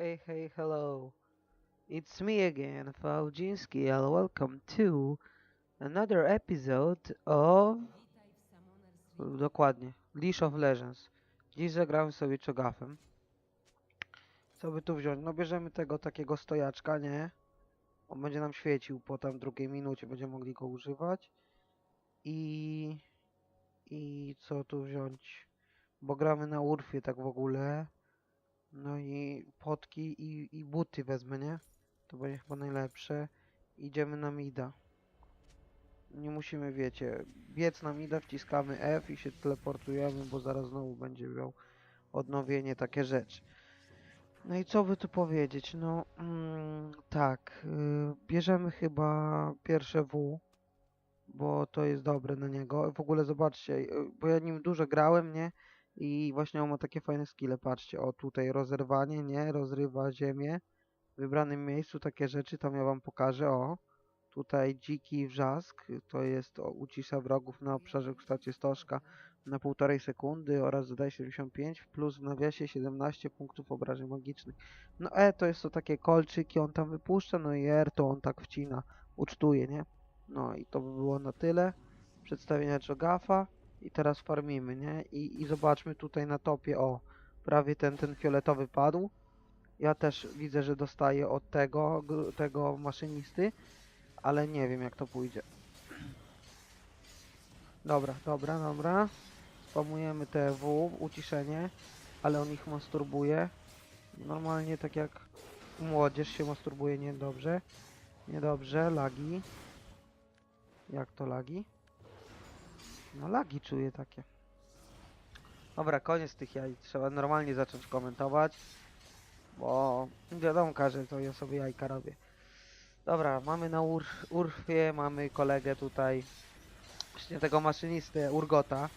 Hey, hey, hello. It's me again, Fałdziński, and welcome to another episode of... Dokładnie, Leash of Legends. Dziś zagramy sobie czogafem. Co by tu wziąć? No bierzemy tego takiego stojaczka, nie? On będzie nam świecił po tam drugiej minucie, będziemy mogli go używać. I... I co tu wziąć? Bo gramy na Urfie tak w ogóle. No i potki i, i buty wezmę, nie? To będzie chyba najlepsze. Idziemy na mida. Nie musimy, wiecie, biec na mida, wciskamy F i się teleportujemy, bo zaraz znowu będzie miał odnowienie, takie rzeczy. No i co by tu powiedzieć? No, mm, tak, yy, bierzemy chyba pierwsze W, bo to jest dobre na niego. W ogóle zobaczcie, yy, bo ja nim dużo grałem, nie? I właśnie on ma takie fajne skille, patrzcie, o tutaj rozerwanie, nie? Rozrywa ziemię w wybranym miejscu, takie rzeczy, tam ja wam pokażę, o. Tutaj dziki wrzask, to jest o, ucisza wrogów na obszarze w kształcie stożka na półtorej sekundy oraz zadaje 75 plus w nawiasie 17 punktów obrażeń magicznych. No E to jest to takie kolczyki, on tam wypuszcza, no i R to on tak wcina, ucztuje, nie? No i to by było na tyle. Przedstawienia Jogafa. I teraz farmimy, nie? I, I zobaczmy tutaj na topie, o, prawie ten, ten fioletowy padł. Ja też widzę, że dostaję od tego, tego maszynisty, ale nie wiem jak to pójdzie. Dobra, dobra, dobra. Spamujemy te W, uciszenie, ale on ich masturbuje. Normalnie tak jak młodzież się masturbuje niedobrze. Niedobrze, lagi. Jak to lagi? No lagi czuję takie. Dobra, koniec tych jaj. Trzeba normalnie zacząć komentować. Bo wiadomo, że to ja sobie jajka robię. Dobra, mamy na ur Urfie, mamy kolegę tutaj. Właśnie tego maszynistę, Urgota.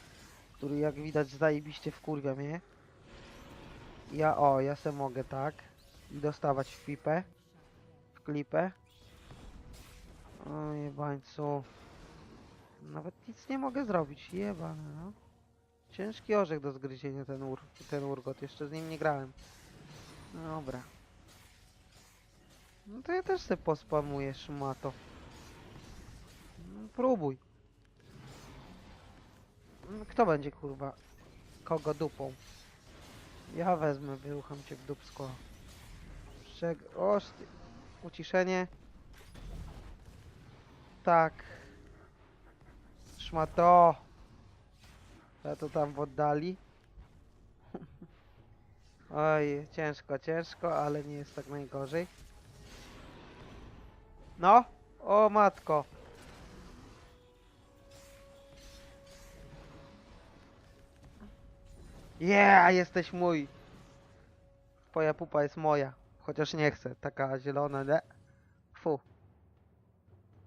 Który jak widać zajebiście wkurwia mnie. Ja, o, ja se mogę tak. I dostawać w pipę. W klipę. O jebańcu. Nawet nic nie mogę zrobić, jebane no. Ciężki orzech do zgryzienia ten, ur, ten urgot, jeszcze z nim nie grałem. Dobra. No to ja też se pospamuję, szmato. No, próbuj. Kto będzie kurwa? Kogo dupą? Ja wezmę, wyrucham cię w dupsko. Szczeg... O, szty... uciszenie. Tak. Szmato. Ja to tam w oddali. Oj, ciężko, ciężko, ale nie jest tak najgorzej. No, o matko. Yeah, jesteś mój. Twoja pupa jest moja. Chociaż nie chcę. Taka zielona, nie? Fu.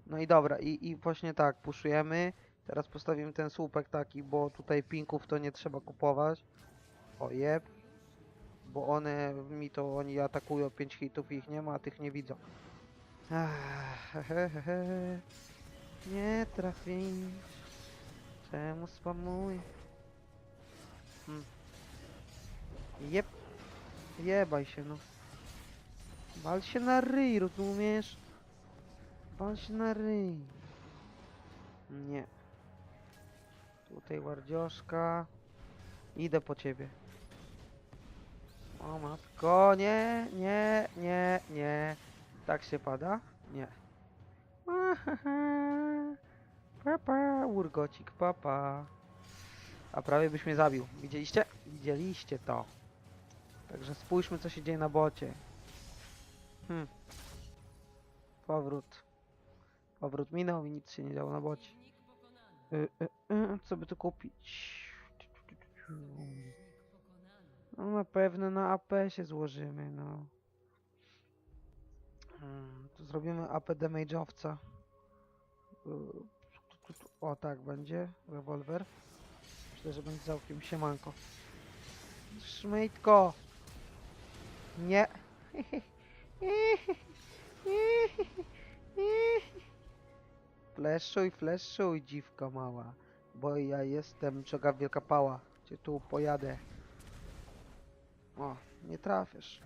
No i dobra, i, i właśnie tak, puszujemy. Teraz postawimy ten słupek taki, bo tutaj pinków to nie trzeba kupować. O jeb. Bo one mi to oni atakują 5 hitów ich nie ma, a tych nie widzą. Nie trafisz. Czemu spamuję? Hmm. Jeb. Jebaj się no. Wal się na ryj, rozumiesz? Wal się na ryj. Nie. Tutaj wardzioszka. Idę po ciebie. O matko, nie, nie, nie, nie. Tak się pada? Nie. Papa, urgocik, papa. A prawie byś mnie zabił. Widzieliście? Widzieliście to. Także spójrzmy co się dzieje na bocie. Hmm. Powrót. Powrót minął i nic się nie działo na bocie. Y, y, y, co by tu kupić? No na pewno na AP się złożymy, no. Hmm, tu zrobimy AP damage'owca. O tak będzie, rewolwer. Myślę, że będzie całkiem siemanko. Szmejtko! Nie! Fleszuj, fleszuj, dziwka mała. Bo ja jestem czoga wielka pała. Cię tu pojadę. O, nie trafisz.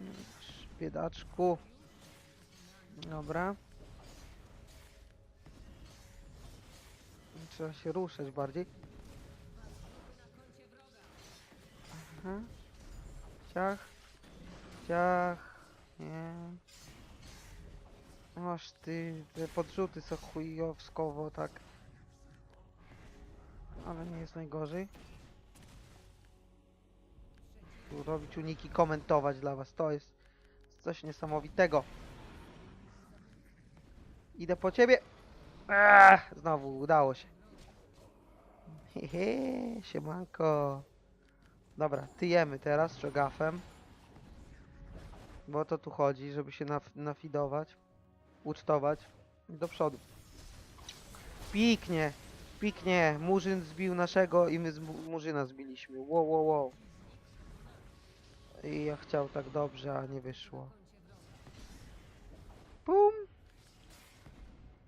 Biedaczku. Dobra. Trzeba się ruszać bardziej. Aha. Ciach. Ciach. Nie. Masz ty, te podrzuty są chujowskowo, tak. Ale nie jest najgorzej. Tu robić uniki, komentować dla was. To jest coś niesamowitego. Idę po ciebie. Ech, znowu udało się. Hehe, siemanko. Dobra, tyjemy teraz czogafem. Bo to tu chodzi, żeby się naf nafidować, ucztować do przodu. Piknie, piknie. Murzyn zbił naszego i my z mu- Murzyna zbiliśmy. Wow, wow, wow. I ja chciał tak dobrze, a nie wyszło. Pum.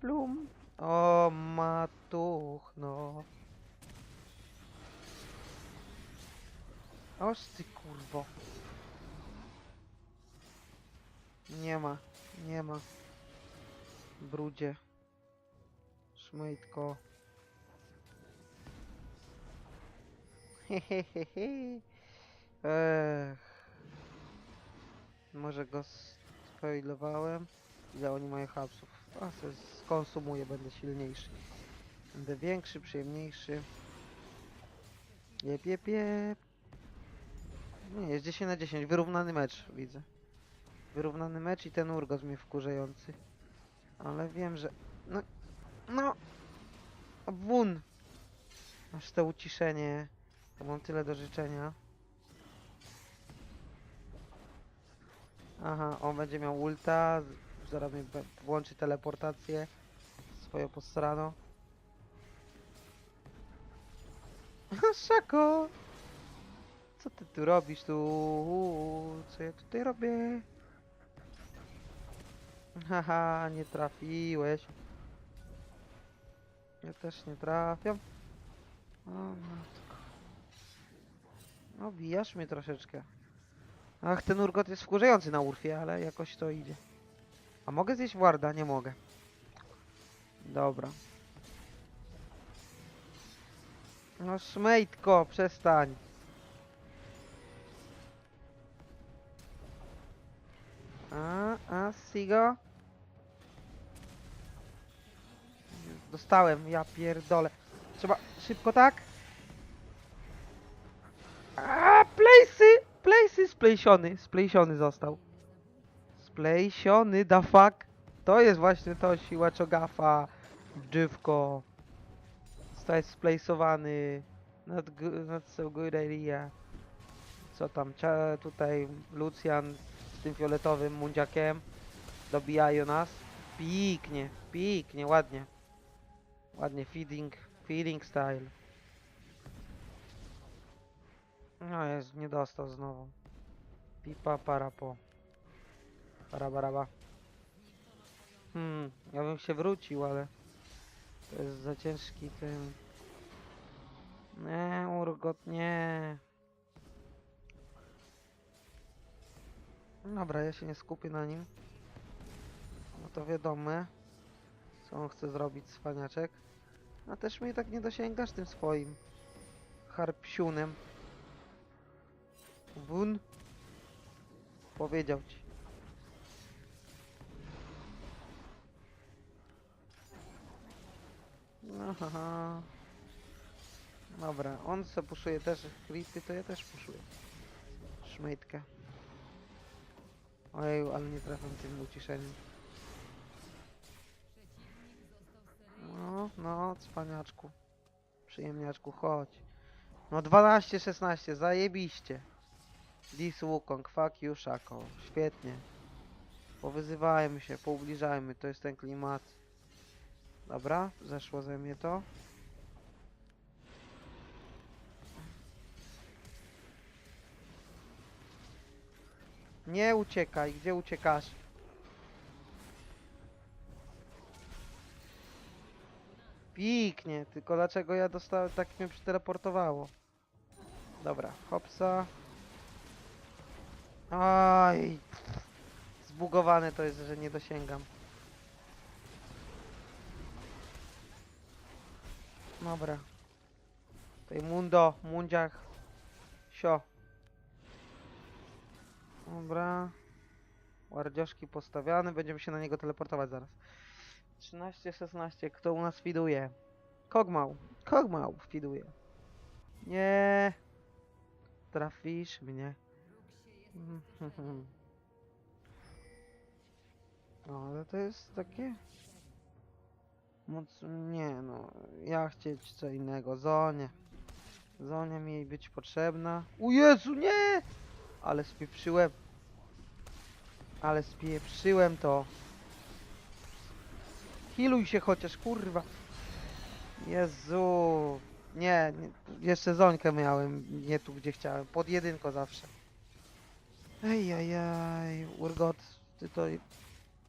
Plum. O, matuch, no. Oż ty kurwo. Nie ma, nie ma. Brudzie. Szmejtko. Hehehehe. Ech. Może go spoilowałem. Ile oni mają hapsów? A se skonsumuję, będę silniejszy. Będę większy, przyjemniejszy. Jep, jep, jep. Nie, jest 10 na 10. Wyrównany mecz, widzę. Wyrównany mecz i ten urgos mnie wkurzający. Ale wiem, że... No... No... Wun! Aż to uciszenie. Mam tyle do życzenia. Aha, on będzie miał ulta. Zaraz mi włączy teleportację. Swoją posrano. Szako! Co ty tu robisz tu? Co ja tutaj robię? Haha, nie trafiłeś. Ja też nie trafiam. O matko. No bijasz mnie troszeczkę. Ach, ten urgot jest wkurzający na urfie, ale jakoś to idzie. A mogę zjeść warda? Nie mogę. Dobra. No szmejtko, przestań. A, a, Sigo? Dostałem, ja pierdolę. Trzeba szybko tak? A, place'y! Place'y splejsiony, splejsiony został. Splejsiony, da fuck. To jest właśnie to siła czogafa. Dżywko. Zostaje splejsowany. Good, not so good idea. Co tam, cia- tutaj Lucian z tym fioletowym mundziakiem dobijają nas. Piknie, piknie, ładnie. Ładnie, feeding, feeding style. No jest, nie dostał znowu. Pipa parapo. Parabaraba. Hmm, ja bym się wrócił, ale to jest za ciężki ten. Nie, urgot, nie. Dobra, ja się nie skupię na nim. No to wiadome, co on chce zrobić, cwaniaczek. A też mnie tak nie dosięgasz tym swoim harpsiunem. Wun powiedział ci. No haha. Dobra, on se puszuje też creepy, to ja też puszuję. Szmejtkę. Ojej, ale nie trafiam tym uciszeniem. No, no, cwaniaczku. Przyjemniaczku, chodź. No 12-16, zajebiście. This Wukong, fuck you, Shako. Świetnie. Powyzywajmy się, poubliżajmy, to jest ten klimat. Dobra, zeszło ze mnie to. Nie uciekaj, gdzie uciekasz? Piknie, tylko dlaczego ja dostałem, tak mnie przeteleportowało. Dobra, hopsa. Aj. zbugowane to jest, że nie dosięgam. Dobra. Tutaj mundo, mundziach. Sio. Dobra. Wardzioszki postawiane, będziemy się na niego teleportować zaraz. 13, 16, kto u nas fiduje? Kogmał, Kogmał fiduje. Nie. Trafisz mnie. No, ale to jest takie... Moc... Nie no, ja chcieć co innego. Zonie. Zonia mi jej być potrzebna. U Jezu, nie! Ale spieprzyłem. Ale spieprzyłem to. Healuj się chociaż, kurwa. Jezu. Nie, nie, jeszcze Zońkę miałem, nie tu gdzie chciałem. Pod jedynko zawsze. Ej, ej, ej, Urgot, ty to...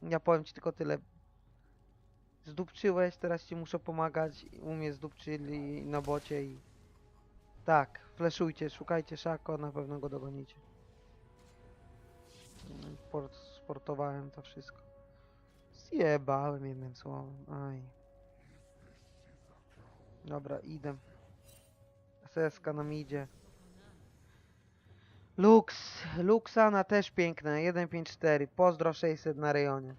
Ja powiem ci tylko tyle. Zdupczyłeś, teraz ci muszę pomagać. U mnie zdupczyli na bocie i... Tak, fleszujcie, szukajcie Szako, na pewno go dogonicie. Mm, Port, sportowałem to wszystko. Zjebałem jednym słowem, aj. Dobra, idę. Seska nam idzie. Lux, Luxana też piękne, 154, pozdro 600 na rejonie.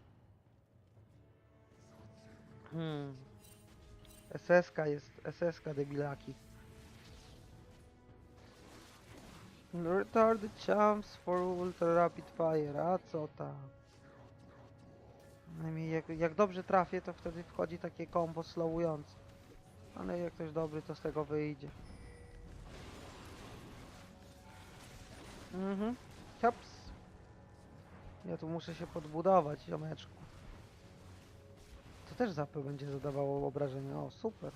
Hmm. SSK jest, SSK debilaki. Retarded champs for ultra rapid fire, a co tam? Najmniej jak, jak dobrze trafię, to wtedy wchodzi takie combo slowujące. Ale jak ktoś dobry, to z tego wyjdzie. Mhm. Hops. Ja tu muszę się podbudować, ziomeczku. To też zapy będzie zadawało obrażenia. O, super.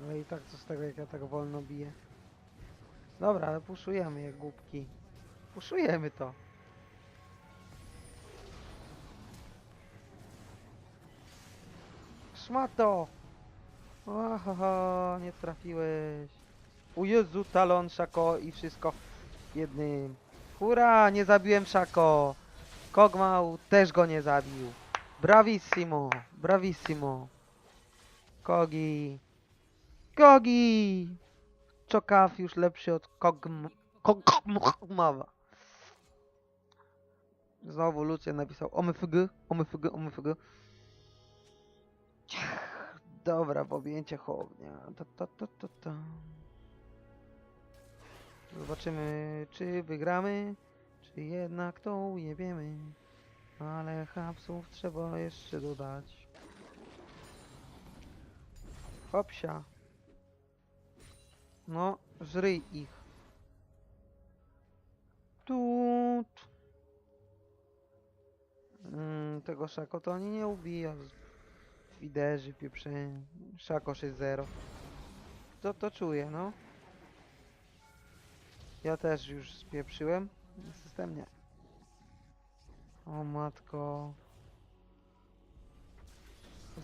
No, i tak co z tego, jak ja tak wolno biję. Dobra, ale puszujemy jak głupki. Puszujemy to. Szmato! Ohoho, nie trafiłeś. U Jezu, talon, szako i wszystko jednym. Hurra, nie zabiłem szako. Kogmał też go nie zabił. Bravissimo, bravissimo. Kogi. Kogi! Czokaf już lepszy od Kogm... Kogmawa. Znowu Lucjan napisał omyfg, omyfg, Dobra, w objęcie chłownia. Ta, ta, ta, ta, ta. Zobaczymy, czy wygramy, czy jednak to ujebiemy. Ale hapsów trzeba jeszcze dodać. Hopsia. No, żryj ich. Tut. Mm, tego szako to oni nie ubija. Widerzy, pieprzeń. Szako 6-0. To to czuję, no. Ja też już spieprzyłem. System nie. O matko.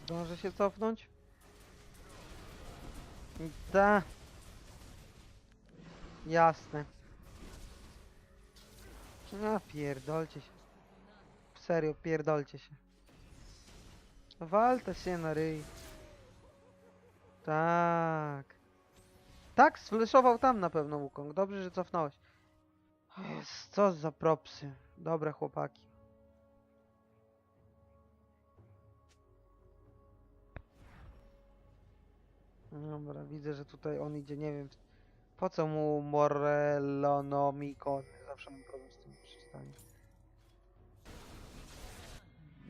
Zdążę się cofnąć? Da. Jasne. No pierdolcie się. Serio, pierdolcie się. Walta się na ryj. Tak. Tak, sfleszował tam na pewno Wukong. Dobrze, że cofnąłeś. Jest, co za propsy. Dobre chłopaki. Dobra, widzę, że tutaj on idzie, nie wiem. Po co mu Morelonomiko? Zawsze mam problem z tym przeczytaniem.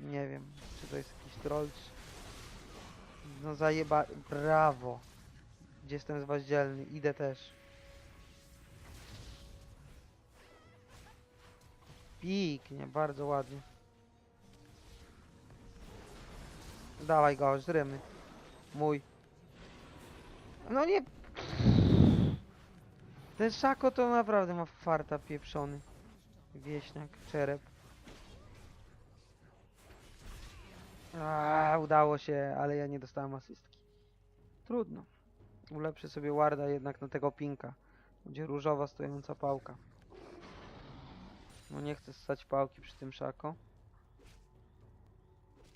Nie wiem, czy to jest jakiś troll, czy... No zajeba... Brawo. Gdzie jestem z was dzielny? Idę też. Piknie, bardzo ładnie. Dawaj go, żrymy. Mój. No nie... Ten szako to naprawdę ma farta pieprzony. Wieśniak, czerep. A, udało się, ale ja nie dostałem asystki. Trudno. Ulepszę sobie warda jednak na tego pinka. Będzie różowa stojąca pałka. No nie chcę ssać pałki przy tym szako.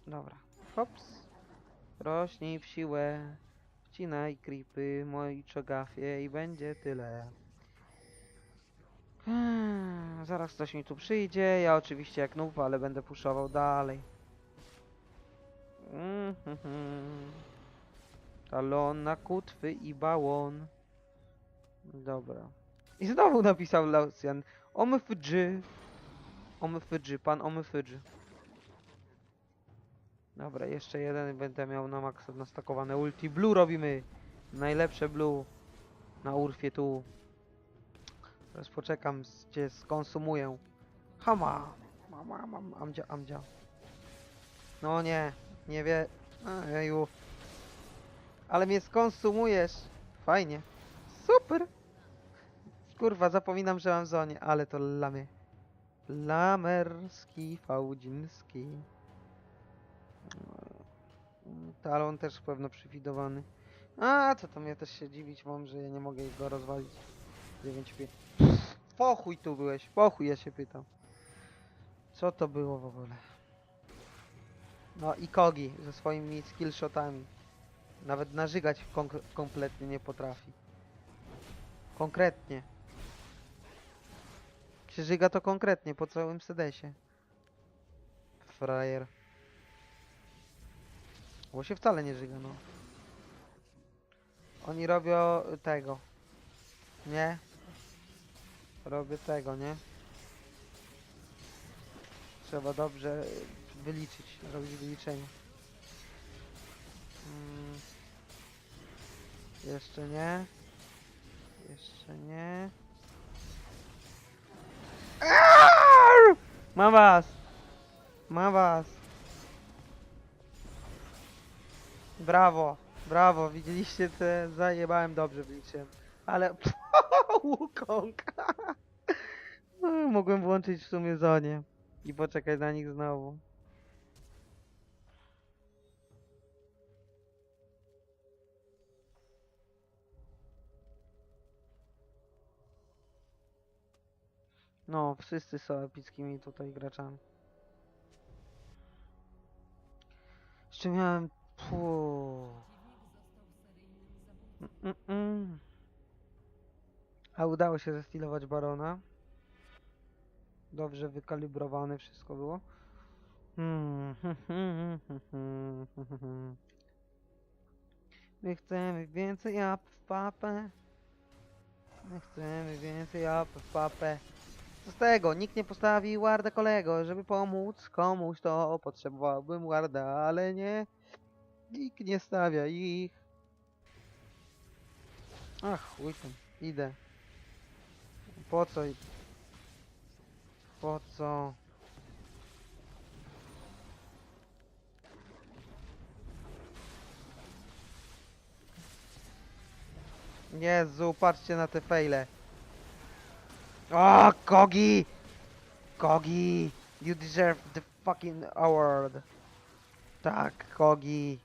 Dobra. Hops. Rośnij w siłę. Wcinaj creepy, moi czogafie i będzie tyle. Hmm, Zaraz ktoś mi tu przyjdzie. Ja oczywiście jak noob, ale będę puszował dalej. Mhm. Talon na kutwy i bałon. Dobra. I znowu napisał Lausian. Omyfydży. Omyfydży, pan Omyfydży. Dobra, jeszcze jeden będę miał na maksa nastakowane ulti. Blue robimy. Najlepsze blue. Na urfie tu. Teraz poczekam, cię skonsumuję. Hama! Mama, mam, amdzia, amdzia. No nie, nie wie. Ale mnie skonsumujesz. Fajnie. Super. Kurwa, zapominam, że mam zonie, ale to lamy. Lamerski, fałdziński. Talon też pewno przywidowany. A, to to mnie też się dziwić mam, że ja nie mogę go rozwalić. 9 5. Pochuj tu byłeś, pochuj ja się pytam. Co to było w ogóle? No i Kogi ze swoimi skillshotami. Nawet narzygać konk- kompletnie nie potrafi. Konkretnie. Jak się żyga to konkretnie, po całym sedesie. Frajer. Bo się wcale nie żyga, no. Oni robią tego. Nie? Robię tego, nie? Trzeba dobrze wyliczyć, zrobić wyliczenie. Mm. Jeszcze nie. Jeszcze nie. Aaaa! Mam was! Mam was! Brawo, brawo, widzieliście te, zajebałem dobrze wyliczyłem. Ale Wukong! No, Mogłem włączyć w sumie zonie i poczekać na nich znowu. No, wszyscy są epickimi tutaj graczami. Jeszcze miałem... Mm, mm, mm. A udało się zestilować Barona. Dobrze wykalibrowane wszystko było. Hmm. My chcemy więcej jap w papę. My chcemy więcej jap w papę. Co z tego? Nikt nie postawi warda kolego, żeby pomóc komuś, to potrzebowałbym warda, ale nie. Nikt nie stawia ich. Ach, chuj tam, idę. Po co? Po co? Jezu, patrzcie na te fejle. O, Kogi! Kogi! You deserve the fucking award. Tak, Kogi.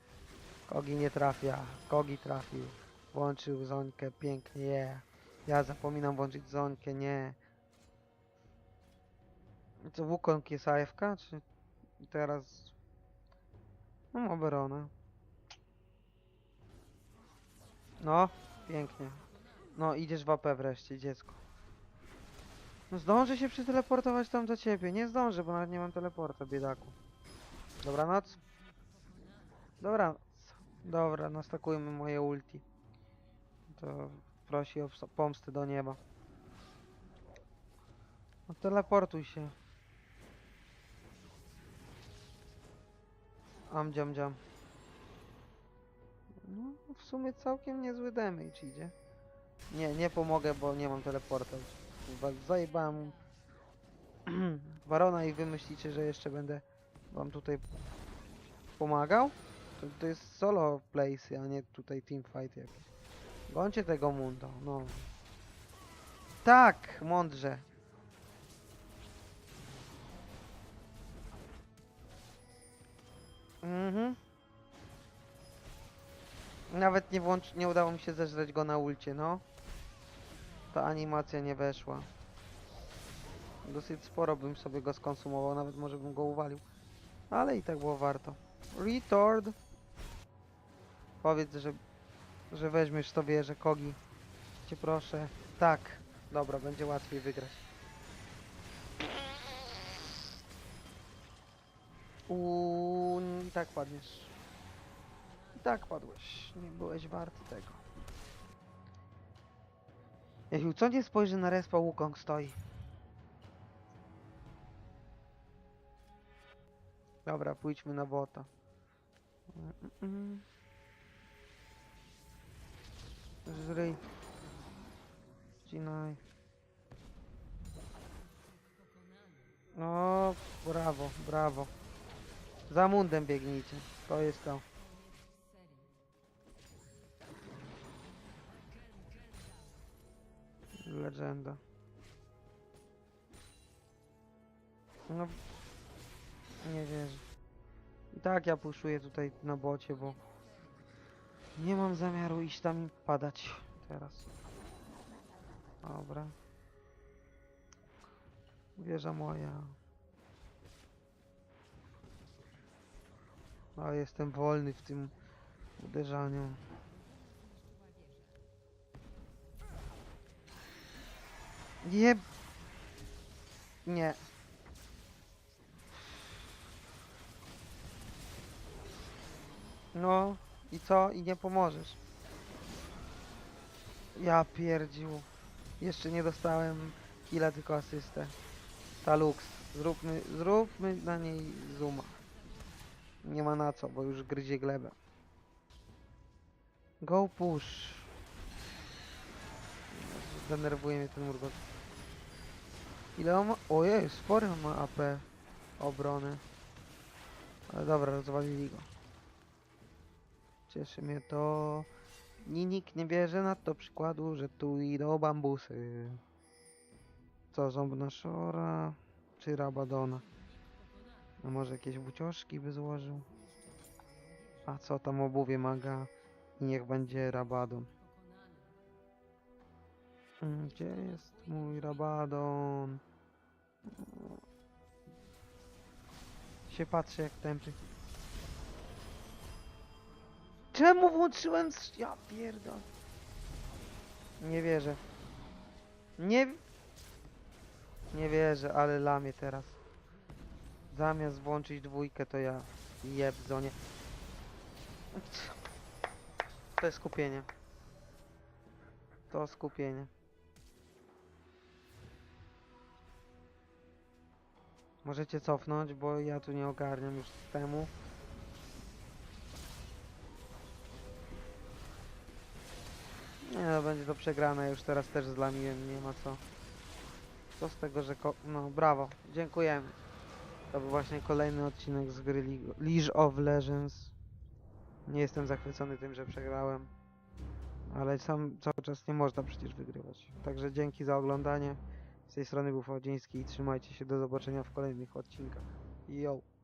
Kogi nie trafia. Kogi trafił. Włączył zonkę, pięknie, yeah. Ja zapominam włączyć zonkę, nie. Co, Wukong jest AFK, czy teraz... No, oberona. No, pięknie. No, idziesz w AP wreszcie, dziecko. No zdążę się przeteleportować tam do ciebie. Nie zdążę, bo nawet nie mam teleporta, biedaku. Dobranoc. Dobranoc. Dobra, nastakujmy moje ulti. To prosi o pomstę do nieba. No teleportuj się. Am dziam dziam. No, w sumie całkiem niezły damage idzie. Nie, nie pomogę, bo nie mam teleporta. Kurwa, Zajebałem Barona i wy myślicie, że jeszcze będę wam tutaj pomagał? To, to jest solo place, a nie tutaj teamfight jakiś. Gońcie tego Mundo, no. Tak, mądrze. Mhm. Nawet nie włącz, nie udało mi się zeżreć go na ulcie, no. Ta animacja nie weszła. Dosyć sporo bym sobie go skonsumował, nawet może bym go uwalił. Ale i tak było warto. Retard! Powiedz, że, że weźmiesz to wieżę, Kogi. Cię proszę. Tak. Dobra, będzie łatwiej wygrać. Uuu, i tak padniesz. I tak padłeś. Nie byłeś warty tego. Jeju, co nie spojrzy na respa, Wukong stoi. Dobra, pójdźmy na bota. Żryj. Wcinaj. No, brawo, brawo. Za mundem biegnijcie. To jest to. Legenda. No, nie wierzę. I tak ja puszuję tutaj na bocie, bo nie mam zamiaru iść tam i padać teraz. Dobra. Wieża moja. A jestem wolny w tym uderzaniu. Nie. Nie. No i co? I nie pomożesz. Ja pierdził. Jeszcze nie dostałem killa, tylko asystę. Ta Lux. Zróbmy, zróbmy na niej zooma. Nie ma na co, bo już gryzie glebę. Go push. Denerwuje mnie ten Murgot. Ile on ma? Ojej, spory on ma AP obrony. Ale dobra, rozwalili go. Cieszy mnie to. Ni nikt nie bierze na to przykładu, że tu idą bambusy. Co, ząbna szora czy rabadona? A może jakieś bucioszki by złożył? A co tam obuwie maga? I niech będzie rabadon. Gdzie jest mój rabadon? Się patrzę jak tępy. Czemu włączyłem Ja pierdol. Nie wierzę. Nie... Nie wierzę, ale lamię teraz. Zamiast włączyć dwójkę, to ja jeb zonie. To jest skupienie. To skupienie. Możecie cofnąć, bo ja tu nie ogarniam już systemu. Nie no, będzie to przegrane, już teraz też zlamiłem, nie ma co. Co z tego, że. No, brawo, dziękujemy. To był właśnie kolejny odcinek z gry League of Legends. Nie jestem zachwycony tym, że przegrałem. Ale sam cały czas nie można przecież wygrywać. Także dzięki za oglądanie. Z tej strony był Fałdziński i trzymajcie się do zobaczenia w kolejnych odcinkach. Yo!